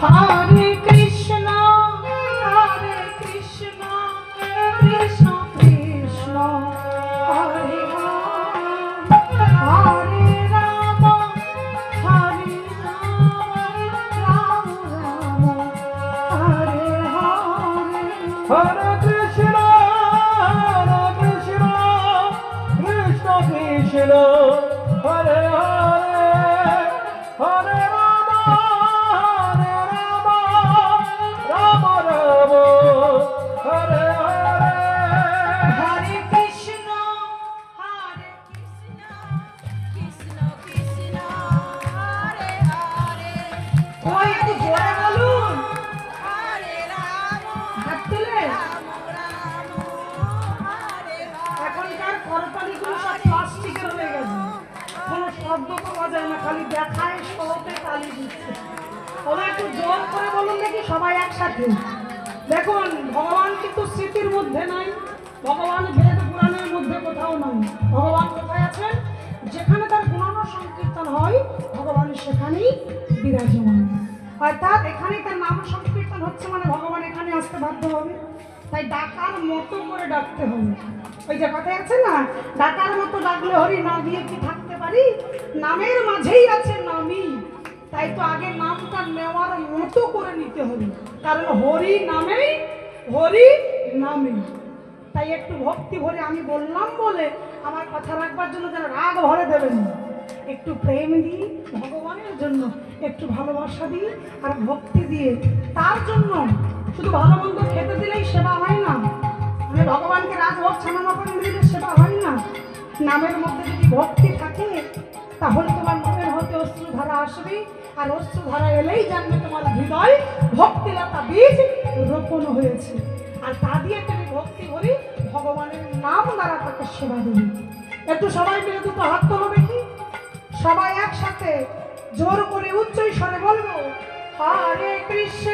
হরে শব্দ পাওয়া যায় না, খালি দেখায় শোতে তালি দিচ্ছে। ওরা একটু জোর করে বলুন দেখি সবাই একসাথে। দেখুন, ভগবান কিন্তু স্মৃতির মধ্যে নাই, ভগবান বেদ পুরাণের মধ্যে কোথাও নাই। ভগবান কোথায় আছেন? যেখানে তার গুণানো সংকীর্তন হয়, ভগবান সেখানেই বিরাজমান। অর্থাৎ এখানেই তার নাম সংকীর্তন হচ্ছে মানে ভগবান এখানে আসতে বাধ্য হবে। তাই ডাকার মতো করে ডাকতে হবে। ওই যে কথায় আছে না, ডাকার মতো ডাকলে হরি না দিয়ে কি থাকতে পারি? নামের মাঝেই আছে নামই। তাই তো আগে নামটা নেওয়ার মতো করে নিতে হবে। কারণ হরি নামেই, হরি নামে তাই একটু ভক্তি ভরে আমি বললাম বলে আমার কথা রাখবার জন্য যেন রাগ ভরে দেবেন একটু প্রেম দিই, ভগবানের জন্য একটু ভালোবাসা দিই আর ভক্তি দিয়ে। তার জন্য শুধু ভালো মন্দ খেতে দিলেই সেবা হয় না। মানে ভগবানকে রাজভোগ ছানানো করে দিলে সেবা হয় না। নামের মধ্যে যদি ভক্তি থাকে, তাহলে তোমার মনের হতে অশ্রুধারা আসবে। আর অশ্রুধারা এলেই জানবে তোমার হৃদয় ভক্তিলতা বীজ রোপণ হয়েছে। আর তা দিয়ে তুমি ভক্তি করি দ্বারা তাকে সেবা দেবে। একটু সবাই মিলে দুটো হাত তোলো দেখি সবাই একসাথে জোর করে উচ্চ স্বরে বলব, হরে কৃষ্ণ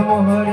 মোহরে